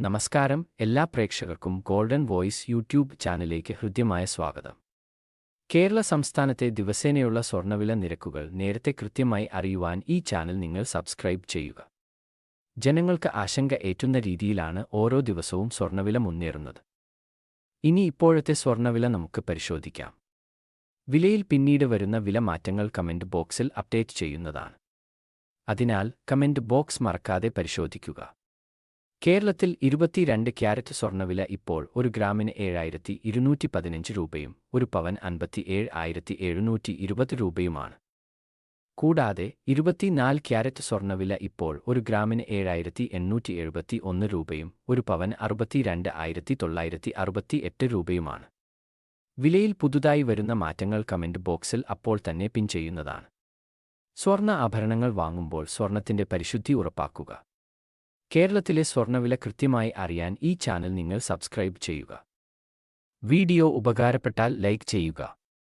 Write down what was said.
നമസ്കാരം എല്ലാ പ്രേക്ഷകർക്കും ഗോൾഡൻ വോയിസ് യൂട്യൂബ് ചാനലിലേക്ക് ഹൃദ്യമായ സ്വാഗതം. കേരള സംസ്ഥാനത്തെ ദിവസേനയുള്ള സ്വർണവില നിരക്കുകൾ നേരത്തെ കൃത്യമായി അറിയുവാൻ ഈ ചാനൽ നിങ്ങൾ സബ്സ്ക്രൈബ് ചെയ്യുക. ജനങ്ങൾക്ക് ആശങ്ക ഏറ്റുന്ന രീതിയിലാണ് ഓരോ ദിവസവും സ്വർണവില മുന്നേറുന്നത്. ഇനി ഇപ്പോഴത്തെ സ്വർണവില നമുക്ക് പരിശോധിക്കാം. വിലയിൽ പിന്നീട് വരുന്ന വില മാറ്റങ്ങൾ കമന്റ് ബോക്സിൽ അപ്ഡേറ്റ് ചെയ്യുന്നതാണ്. അതിനാൽ കമന്റ് ബോക്സ് മറക്കാതെ പരിശോധിക്കുക. കേരളത്തിൽ ഇരുപത്തിരണ്ട് ക്യാരറ്റ് സ്വർണവില ഇപ്പോൾ ഒരു ഗ്രാമിന് ഏഴായിരത്തി ഇരുന്നൂറ്റി പതിനഞ്ച് രൂപയും ഒരു പവൻ അൻപത്തിയേഴ് ആയിരത്തി എഴുന്നൂറ്റി ഇരുപത് രൂപയുമാണ്. കൂടാതെ ഇരുപത്തിനാല് ക്യാരറ്റ് സ്വർണവില ഇപ്പോൾ ഒരു ഗ്രാമിന് ഏഴായിരത്തി എണ്ണൂറ്റി എഴുപത്തി ഒന്ന് രൂപയും ഒരു പവൻ അറുപത്തിരണ്ട് ആയിരത്തി തൊള്ളായിരത്തി അറുപത്തി എട്ട് രൂപയുമാണ്. വിലയിൽ പുതുതായി വരുന്ന മാറ്റങ്ങൾ കമന്റ് ബോക്സിൽ അപ്പോൾ തന്നെ പിൻ ചെയ്യുന്നതാണ്. സ്വർണ ആഭരണങ്ങൾ വാങ്ങുമ്പോൾ സ്വർണത്തിന്റെ പരിശുദ്ധി ഉറപ്പാക്കുക. കേരളത്തിലെ സ്വർണവില കൃത്യമായി അറിയാൻ ഈ ചാനൽ നിങ്ങൾ സബ്സ്ക്രൈബ് ചെയ്യുക. വീഡിയോ ഉപകാരപ്പെട്ടാൽ ലൈക്ക് ചെയ്യുക.